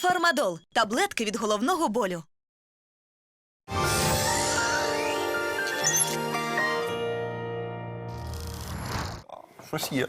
Фармадол таблетки від головного болю. Щось є.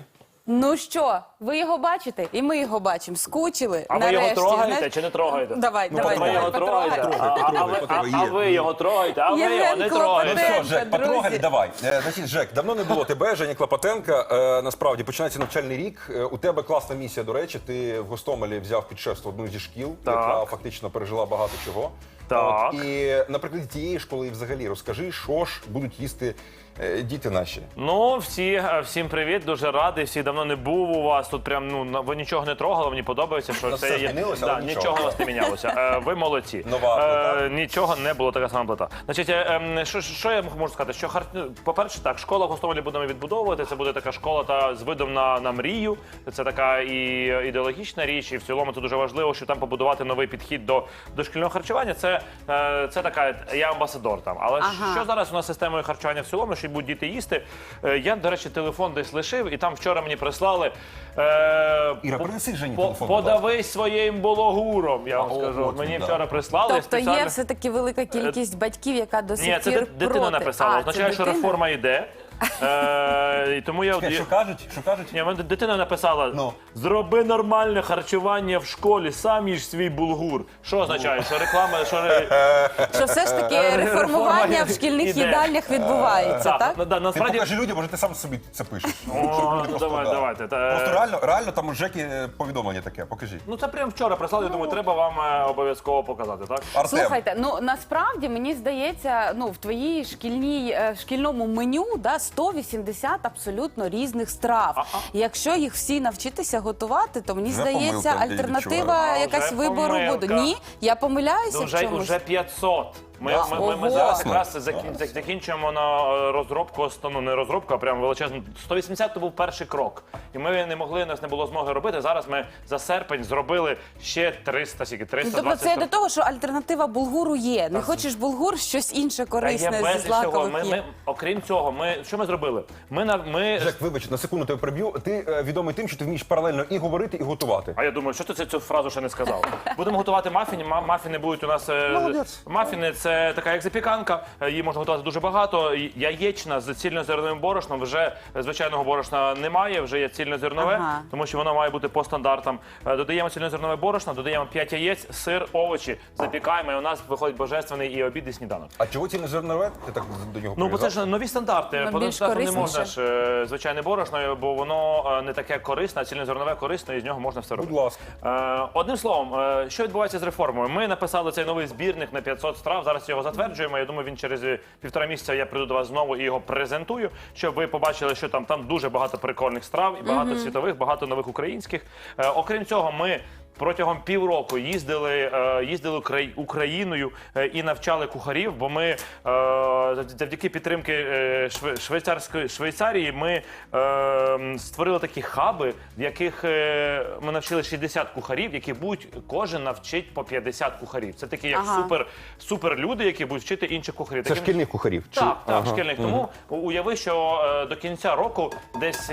Ну що, ви його бачите? І ми його бачимо. Скучили. А ви його Нарешті, трогаєте знаєш- чи не трогаєте? Давай, Ну, давай, Ви потрогай, давай, його трогаєте, потрогай. а, а, ви- а- а ви його трогаєте, а ви Євген його не Клопотенко. трогаєте. Ну що, Жек, друзі. давай. Е, Значить, Жек, давно не було тебе, Женя Клопотенка. Е, насправді починається навчальний рік. Е, у тебе класна місія, до речі. Ти в Гостомелі взяв під шефство одну зі шкіл, Так. яка фактично пережила багато чого. Так. От, і наприклад, тієї школи і взагалі розкажи, що ж будуть їсти е, діти наші. Ну, всі, е, всім привіт, дуже радий. Всі давно не був у вас. Тут прям ну на- ви нічого не трогали. Мені подобається, що Ну, це все є. змінилося, да, нічого. нічого у вас не мінялося. Е, Ви молодці. Нова плита. Е, Нічого не було така сама плита. Значить, е, ем, що, що я можу сказати? Що хар... ну, по-перше, так, школа в Гостомелі будемо відбудовувати. Це буде така школа та з видом на, на мрію. Це така і ідеологічна річ, і в цілому це дуже важливо, що там побудувати новий підхід до дошкільного харчування. Це, е, це така я амбасадор там. Але Ага. що зараз у нас з системою харчування в цілому, що будуть діти їсти? Е, Я, до речі, телефон десь лишив, і там вчора мені прислали. Е, Іра, по- принеси Жені по- телефон, будь ласка. Подавись своїм бологуром, я вам А, о, скажу. от мені да. вчора прислали. Тобто є все таки велика кількість батьків, яка до сих Ні, це пір дит- дитина проти. написала. А, це Означає, що дитина? реформа йде. Е, і тому я Чекай, Що кажуть? Що кажуть? Ні, мене дитина написала: Ну. зроби нормальне харчування в школі, сам їж свій булгур. Що означає? Що реклама, що ре- Що все ж таки реформування в шкільних іде. їдальнях відбувається, так? ну, да, Ти насправді. покажи людям, може ти сам собі це пишеш. О, давай, да. давайте. Та- Просто реально, реально там у Жеки е, повідомлення таке. Покажи. Ну це прямо вчора прислали, я думаю, треба вам е, обов'язково показати, так? Артем. Слухайте, ну насправді мені здається, ну в твоїй шкільній е, шкільному меню да 180 абсолютно різних страв. Якщо їх всі навчитися готувати, то мені Вже здається, помилка, я альтернатива відчуваю. якась Вже вибору помилка. буде. Ні, я помиляюся Ну, в вже, чомусь. вже 500. Ми, Да. ми, ми, ми зараз якраз закін, зак- закінчуємо на е, розробку, оста- ну не розробку, а прям величезну. 180 то був перший крок. І ми не могли, у нас не було змоги робити. Зараз ми за серпень зробили ще 300, скільки, Ну, Тобто це до того, що альтернатива булгуру є. Не хочеш булгур, щось інше Та є корисне зі безліч цього. злакових Ми, є. ми, окрім цього, ми що ми зробили? Ми на ми. Жек, вибач, на секунду тебе приб'ю. Ти е, відомий тим, що ти вмієш паралельно і говорити, і готувати. А я думаю, що ти цю, цю фразу ще не сказав. Будемо готувати мафіни. Ма- Мафіни будуть у нас. е, Молодець. Мафіни це така як запіканка. е, Її можна готувати дуже багато. Яєчна з цільнозерновим борошном. Вже е, звичайного борошна немає, вже є цільнозернове, Ага. тому що воно має бути по стандартам. Е, Додаємо цільнозернове борошно, додаємо 5 яєць, сир, овочі, запікаємо. І у нас виходить божественний і обід, і сніданок. А чого ці не зернове? Ти так до нього Ну, бо це прив'язав? ж нові стандарти. Ну, По більш стандартам не корисніше. можна ж е, звичайне борошно, бо воно е, не таке корисне, а цільнозернове корисне, і з нього можна все робити. Будь ласка. Е, Одним словом, е, що відбувається з реформою? Ми написали цей новий збірник на 500 страв. Зараз його затверджуємо. Я думаю, він через е, півтора місяця я прийду до вас знову і його презентую, щоб ви побачили, що там там дуже багато прикольних страв, і багато світових, багато нових українських. Е, Окрім цього, ми. Протягом півроку їздили, е, їздили Украї- Україною е, і навчали кухарів, бо ми е, завдяки підтримки швейцарської Швейцарії ми створили такі хаби, в яких ми навчили 60 кухарів, які будуть кожен навчить по 50 кухарів. Це такі як Ага. супер супер люди, які будуть вчити інших кухарів. Це Таким- шкільних кухарів. Чи- так, так, Ага. шкільних. Тому уяви, що до кінця року десь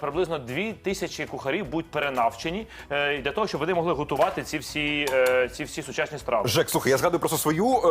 приблизно дві тисячі кухарів будуть перенавчені для того, щоб вони могли готувати ці всі, е, ці всі сучасні страви. Жек, слухай, я згадую просто свою е,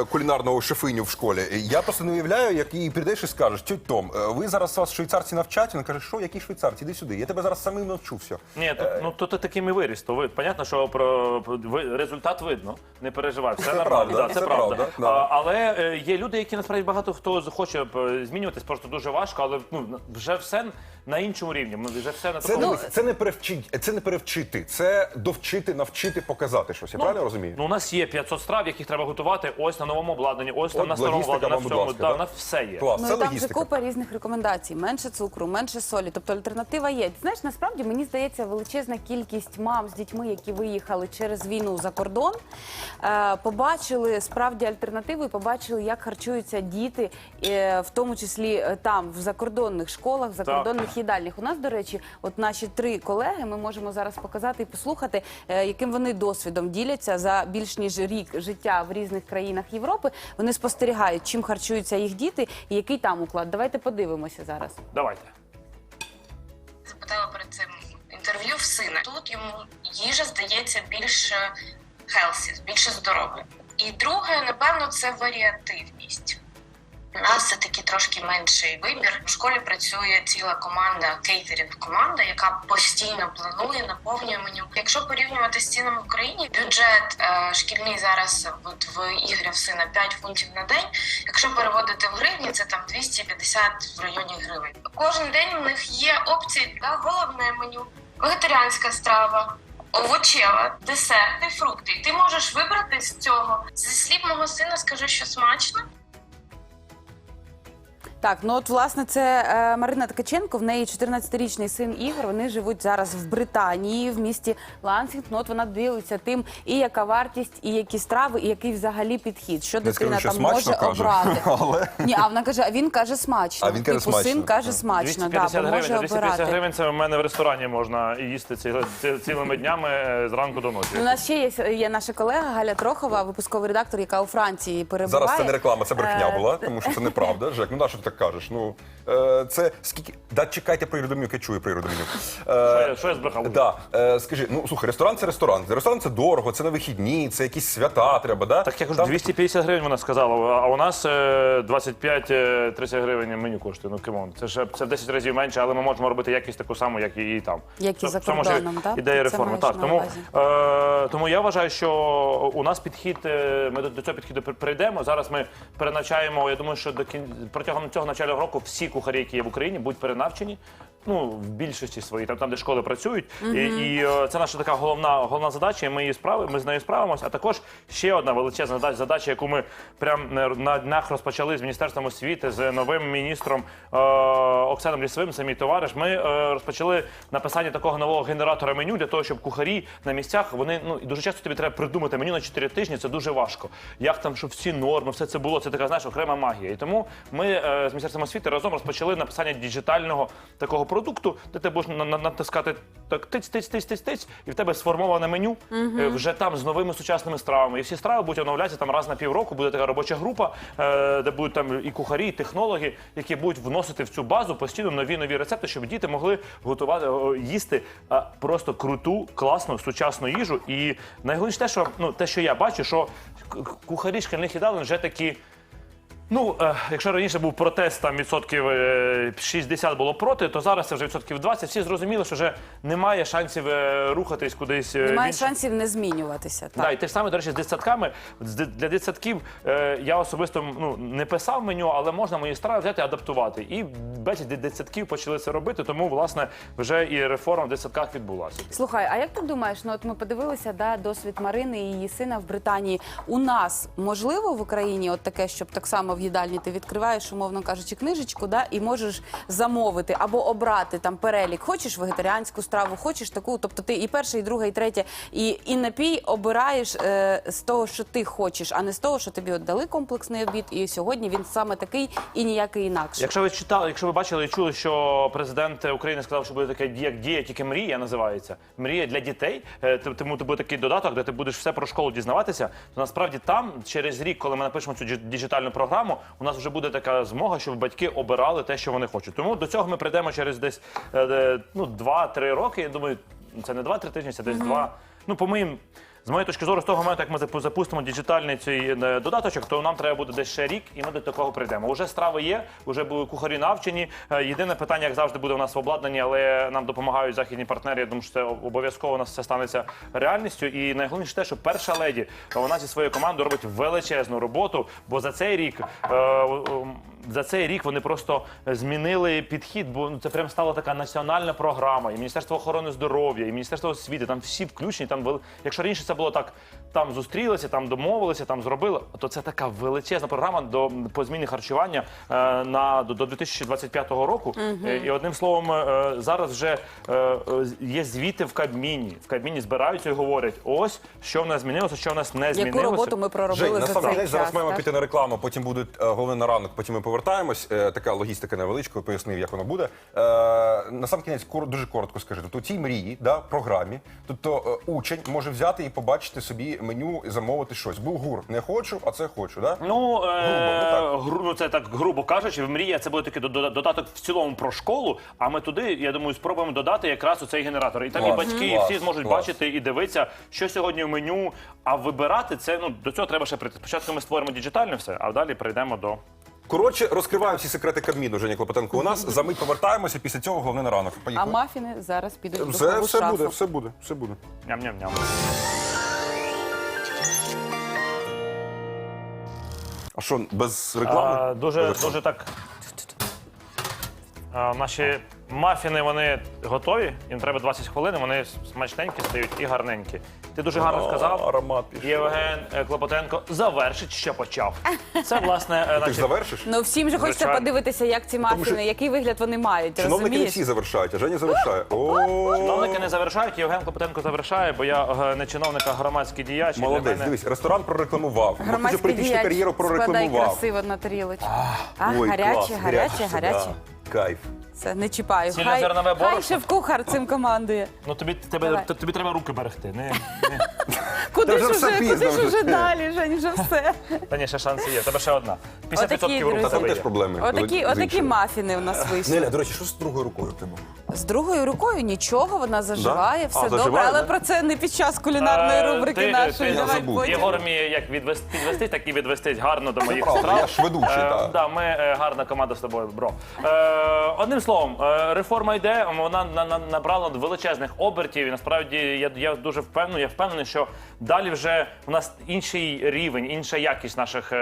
е, кулінарну шефиню в школі. Я просто не уявляю, як їй прийдеш і скажеш, тьоть Том, е, ви зараз вас швейцарці навчать. Вона каже, що, які швейцарці? Іди сюди. Я тебе зараз самим навчу все. Ні, то, ну то ти таким і виріс. То ви понятно, що про ви, результат видно. Не переживай, все Це нормально. правда, да, це це правда. правда, да. А, але е, є люди, які насправді багато хто захоче змінюватись, просто дуже важко, але ну вже все на іншому рівні. Ми вже все на Це, такому. не, це не перевчити, це не перевчити, це довчити, навчити, показати щось. Я правильно розумію? Ну, у нас є 500 страв, яких треба готувати ось на новому обладнанні, ось там От на старому логістика обладнанні, на будь всьому. ласка, да, да? на все є. Клас, Ну це і там вже логістика. купа різних рекомендацій: менше цукру, менше солі. Тобто альтернатива є. Знаєш, насправді мені здається, величезна кількість мам з дітьми, які виїхали через війну за кордон, е, побачили справді альтернативу і побачили, як харчуються діти, е, в тому числі е, там, в закордонних школах, в закордонних їдальнях. У нас, до речі, от наші три колеги, ми можемо зараз показати і послухати, е, яким вони досвідом діляться за більш ніж рік життя в різних країнах Європи. Вони спостерігають, чим харчуються їх діти і який там уклад. Давайте подивимося зараз. Давайте. запитала перед цим інтерв'ю в сина. Тут йому їжа здається більш хелсі, більше здоровою. І друге, напевно, це варіативність. У нас все таки трошки менший вибір. В школі працює ціла команда, кейтерінг команда, яка постійно планує, наповнює меню. Якщо порівнювати з цінами в Україні, бюджет е, шкільний зараз от в в сина 5 фунтів на день. Якщо переводити в гривні, це там 250 в районі гривень. Кожен день у них є опції та головне меню, вегетаріанська страва. Овочева, десерти, фрукти. Ти можеш вибрати з цього. Зі слів мого сина скажу, що смачно. Так, ну от власне це е, Марина Ткаченко, в неї 14-річний син Ігор. Вони живуть зараз в Британії, в місті Лансінгтон. От вона ділиться тим, і яка вартість, і які страви, і який взагалі підхід. Що скажу, дитина що там смачно може каже, обрати. але- Ні, а вона каже, а він каже смачно. А він каже типу, смачно. син каже Так. смачно, да, 250 бо гривень, може 250 обирати. гривень це в мене в ресторані можна їсти ці, ці- цілими днями е, зранку до ночі. У нас ще є, є наша колега Галя Трохова, випусковий редактор, яка у Франції перебуває. Зараз це не реклама, це брехня Е, була, тому що це неправда. Жек, ну на що ти так кажеш? Ну е, це скільки. Да, чекайте про Іродомюк, я чую про. Що я- що я збрехав? Да, е, скажи, ну слухай, ресторан це ресторан. Ресторан це дорого, це на вихідні, це якісь свята треба, да? Так я кажу, Там- 250 гривень вона сказала, а у нас е, 25-30 гривень меню коштує. Ну кимон. Це ж це в 10 разів менше, але ми можемо робити якість таку саму, як і там. Як і В за цьому ж кордоном, так? Ідея це реформи. маєш Так, на тому, увазі. е, тому я вважаю, що у нас підхід, е, ми до, до цього підходу при- прийдемо. Зараз ми перенавчаємо. Я думаю, що до кін... протягом цього навчального року всі кухарі, які є в Україні, будуть перенавчені. Ну, в більшості своїй, там, там де школи працюють. І, і е, це наша така головна, головна задача, і ми її справи, ми з нею справимося. А також ще одна величезна задача, задача яку ми прямо на днях розпочали з Міністерством освіти, з новим міністром е, Оксаном Лісовим, це мій товариш. Ми е, розпочали написання такого нового генератора меню для того, щоб кухарі на місцях вони ну і дуже часто тобі треба придумати меню на 4 тижні. Це дуже важко. Як там, щоб всі норми, все це було. Це така знаєш окрема магія. І тому ми е, з міністерством освіти разом розпочали написання діджитального такого продукту, де ти будеш на- на- натискати так тиць, тиць, тиць, тиць, тиць, і в тебе сформоване меню е, вже там з новими сучасними стравами. І всі страви будуть оновлятися там раз на півроку. Буде така робоча група, е, де будуть там і кухарі, і технологи, які будуть вносити в цю базу постійно нові нові рецепти, щоб діти могли готувати о, їсти просто круту, класну, сучасну їжу. І найголовніше те, що ну те, що я бачу, що к- кухарі шкільних їдалень вже такі. Ну, е, якщо раніше був протест, там відсотків е, 60 було проти, то зараз це вже відсотків 20. Всі зрозуміли, що вже немає шансів е, рухатись кудись. е, в Немає інше- шансів не змінюватися. Так. Да, і те ж саме, до речі, з дитсадками. З ди- Для дитсадків е, я особисто ну, не писав меню, але можна мої страви взяти і адаптувати. І безліч дит- дитсадків почали це робити, тому, власне, вже і реформа в дитсадках відбулася. Слухай, а як ти думаєш? Ну от ми подивилися да, досвід Марини і її сина в Британії. У нас можливо в Україні от таке, щоб так само в їдальні ти відкриваєш, умовно кажучи, книжечку, да, і можеш замовити або обрати там перелік. Хочеш вегетаріанську страву, хочеш таку. Тобто ти і перше, і друге, і третє, і, і напій обираєш е, з того, що ти хочеш, а не з того, що тобі от дали комплексний обід, і сьогодні він саме такий і ніякий інакший. Якщо ви читали, якщо ви бачили і чули, що президент України сказав, що буде таке як дія, тільки мрія називається. Мрія для дітей. Е, Тому буде такий додаток, де ти будеш все про школу дізнаватися. То насправді там, через рік, коли ми напишемо цю діджи- діджитальну програму, у нас вже буде така змога, щоб батьки обирали те, що вони хочуть. Тому до цього ми прийдемо через десь е, ну, 2-3 роки. Я думаю, це не 2-3 тижні, це десь 2. Ну, по моїм. З моєї точки зору, з того моменту, як ми запу- запустимо діджитальний цей е, додаточок, то нам треба буде десь ще рік, і ми до такого прийдемо. Уже страви є, вже були кухарі навчені. Е, Єдине питання, як завжди, буде у нас в обладнанні, але нам допомагають західні партнери. Я думаю, що це обов'язково у нас все станеться реальністю. І найголовніше те, що перша леді вона зі своєю командою робить величезну роботу, бо за цей рік. е, За цей рік вони просто змінили підхід, бо ну, це прям стала така національна програма. І Міністерство охорони здоров'я, і Міністерство освіти, там всі включені. Там якщо раніше це було так, там зустрілися, там домовилися, там зробили, то це така величезна програма до по зміні харчування е, на до, до 2025 року. Е, І одним словом, е, зараз вже е, е, є звіти в Кабміні. В Кабміні збираються і говорять: ось що в нас змінилося, що в нас не Яку змінилося. роботу ми проробили Жень, за насправді цей знаєш, зараз маємо так? піти на рекламу, потім буде е, головне на ранок, потім ми повертаємось. Е, така логістика невеличка, пояснив, як воно буде. Е, на сам кінець кор- дуже коротко скажи. Тобто у цій мрії, да, програмі, тобто е, учень може взяти і побачити собі меню і замовити щось. Був гур, не хочу, а це хочу. Да? Ну, е, Грубо, ну так. гру- ну, це так грубо кажучи, в мрія це буде такий до- до- додаток в цілому про школу. А ми туди, я думаю, спробуємо додати якраз оцей генератор. І там і Клас, батьки, і клас, всі зможуть клас. бачити і дивитися, що сьогодні в меню. А вибирати це ну до цього треба ще прийти. Спочатку ми створимо діджитальне все, а далі перейдемо до Коротше, розкриваємо всі секрети Кабміну. Женя Клопотенко у нас. За мить повертаємося. Після цього головне на ранок. А Поїхали. мафіни зараз підуть в Все, духову все шафу. буде, все буде, все буде. ням-ням-ням. А що, без реклами? А, дуже, дуже так. А, наші мафіни вони готові. Їм треба 20 хвилин. Вони смачненькі стають і гарненькі. Ти дуже гарно сказав. Аромат пішов. Євген е, Клопотенко завершить, що почав. Це власне е, Ти ж наші завершиш? Ну всім же хочеться Звичайно. подивитися, як ці мафіни, що який вигляд вони мають. Чиновники не розумієш? всі завершають, а Женя завершає. О, чиновники не завершають. Євген Клопотенко завершає, бо я е, не чиновник, а громадський діяч. і для Молодець, мене- дивись, ресторан прорекламував. Громадський політичну діяч кар'єру складай прорекламував. красиво на тарілочку. А, Ой, гарячі, клас, гарячі, це, да. Кайф. Це не чіпаю. Цільнозернове Хай, хай шеф-кухар цим командує. Ну тобі тебе Давай. т- тобі треба руки берегти. Не, не. Куди ж вже уже, куди ж вже. уже далі, Жень, вже все. Та ні, ще шанси є. Тебе ще одна. 50% Отакі, рук. Та тебе там теж проблеми. Отакі, з отакі іншими. мафіни у нас вийшли. Неля, до речі, що з другою рукою в тебе? З другою рукою нічого, вона заживає, Да? все А, добре, заживає, але да? про це не під час кулінарної Е, рубрики ти- нашої. ти- Давай забув. потім. Єгор вміє як відвести, підвести, так і відвестись гарно до моїх правда, страв. я ж ведучий, Е, так. да, ми е, гарна команда з тобою, бро. Е, одним словом, е, реформа йде, вона на, на, набрала величезних обертів. І насправді я, я дуже впевнений, я впевнений, що далі вже у нас інший рівень, інша якість наших е,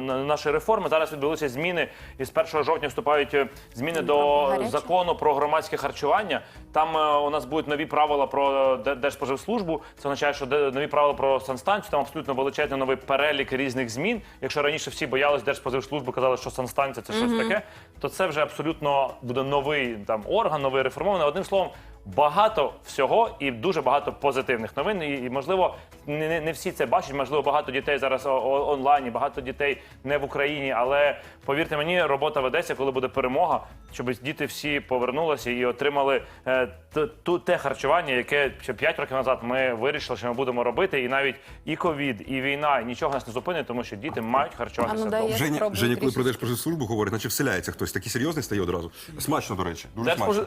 нашої реформи. Зараз відбулися зміни, і з 1 жовтня вступають е, зміни до закону про громадське харчування. Там е, у нас будуть нові правила про Де- Держспоживслужбу. Це означає, що нові правила про санстанцію. Там абсолютно величезний новий перелік різних змін. Якщо раніше всі боялись Держспоживслужби, казали, що санстанція це щось таке, то це вже абсолютно буде новий там орган, новий реформований. Одним словом. Багато всього і дуже багато позитивних новин. І, і можливо, не, не- всі це бачать. Можливо, багато дітей зараз о- онлайн, і багато дітей не в Україні. Але повірте мені, робота ведеться, коли буде перемога, щоб діти всі повернулися і отримали е, т- ту те харчування, яке ще 5 років назад ми вирішили, що ми будемо робити. І навіть і ковід, і війна і нічого нас не зупинить, тому що діти мають А харчуватися. ну, дай вдома. я Женя, спробую Женя, коли трішечки. про Держпродслужбу говорить, наче вселяється хтось. Такий серйозний стає одразу. Смачно, до речі. Дуже смачно.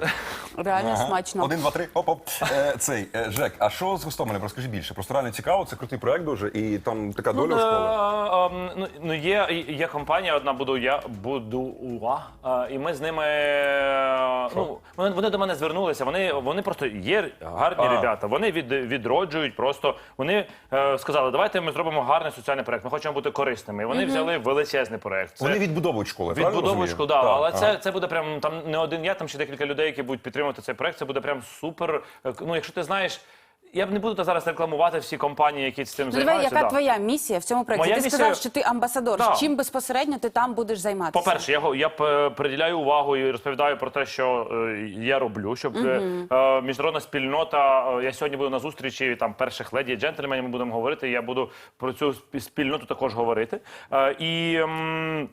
Реально смачно. Один, два, три, оп-оп. Е, цей, е, Жек, а що з Гостомелем? Розкажи більше. Просто реально цікаво, це крутий проект дуже, і там така доля у школи. Е, е, ну, ну, є, є компанія, одна буду я буду е, і ми з ними. е, Ну, вони, вони до мене звернулися. Вони, вони просто є гарні А. ребята. Вони від, відроджують. Просто вони е, сказали, давайте ми зробимо гарний соціальний проект. Ми хочемо бути корисними. І вони взяли величезний проект. Це- Вони відбудовують школи. правильно Відбудовочку, розумію? да, але ага. це, це буде прям там не один я, там ще декілька людей, які будуть підтримувати цей проект. Це буде прям супер. е, Ну, якщо ти знаєш, я б не буду зараз рекламувати всі компанії, які з цим Ну, давай, займаються. яка да. твоя місія в цьому проєкті? Моя Ти місія- сказав, що ти амбасадор. Так. Чим безпосередньо ти там будеш займатися? По-перше, я, го- я п- приділяю увагу і розповідаю про те, що е, я роблю, щоб е, е, міжнародна спільнота. е, я сьогодні буду на зустрічі там перших леді, джентльменів. Ми будемо говорити. Я буду про цю спі- спільноту також говорити. Е, і ем,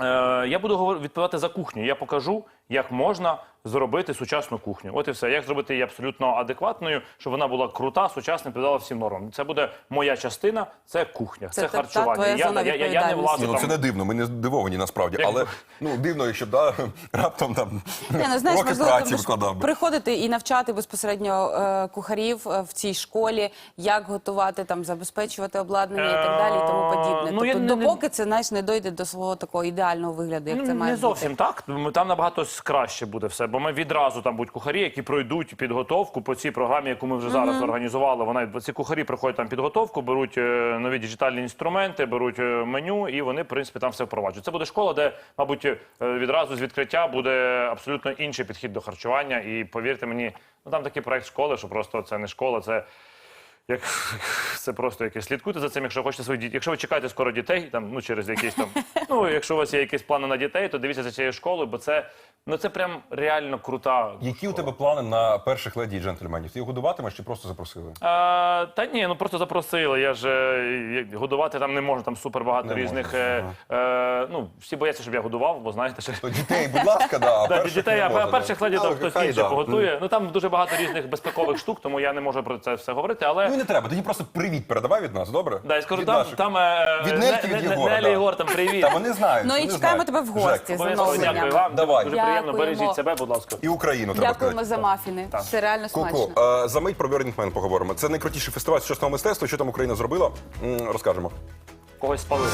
е, я буду відповідати за кухню. Я покажу, як можна зробити сучасну кухню. От і все. Як зробити її абсолютно адекватною, щоб вона була крута, сучасна, відповідала всім нормам. Це буде моя частина, це кухня, це, Це та- та харчування. я, я, я, я не Ні, ну там. це не дивно, ми не здивовані насправді. Як Але ну дивно, якщо да, раптом там Ні, ну, знаєш, роки можливо, праці викладав приходити і навчати безпосередньо е, кухарів е, в цій школі, як готувати, там, забезпечувати обладнання і так далі, і тому подібне. Ну, я тобто, не- не- допоки це знаєш, не дойде до свого такого ідеального вигляду, як це Ну, має не бути. зовсім так. Там набагато краще буде все, бо ми відразу там будуть кухарі, які пройдуть підготовку по цій програмі, яку ми вже зараз організували. Вона ці кухарі проходять там підготовку, беруть е, нові діджитальні інструменти, беруть е, меню, і вони, в принципі, там все впроваджують. Це буде школа, де, мабуть, е, відразу з відкриття буде абсолютно інший підхід до харчування. І повірте мені, ну там такий проект школи, що просто це не школа, це. Як це просто якесь слідкуйте за цим, якщо хочете своїх дітей. Якщо ви чекаєте скоро дітей, там ну через якісь там. Ну якщо у вас є якісь плани на дітей, то дивіться за цією школою, бо це ну це прям реально крута. Які у тебе плани на перших леді і джентльменів? Ти їх годуватимеш чи просто запросили? А, та ні, ну просто запросили. Я ж е, годувати там не можу, там супер багато Не різних. Е, е, ну всі бояться, щоб я годував, бо знаєте, що То дітей, будь ласка, да, а Да, перших дітей, не а можна, перших леді там Але хтось хай, інший да. поготує. Ну там дуже багато різних безпекових штук, тому я не можу про це все говорити. Але Ну не треба, тоді просто привіт передавай від нас, добре? да, я скажу, Від там, наших. там е, Від Не- Нельки, від Єгора, Нелі да. Єгор, там привіт. Та вони знають. Ну і вони чекаємо знають. тебе в гості з Обов'язково оновленням. дякую вам. Давай. Дуже приємно. Дякуємо. Бережіть себе, будь ласка. І Україну треба Дякуємо за мафіни. Це реально смачно. Ку-ку, е, за мить про Burning Man поговоримо. Це найкрутіший фестиваль сучасного мистецтва. Що там Україна зробила? М, Розкажемо. Когось спалили.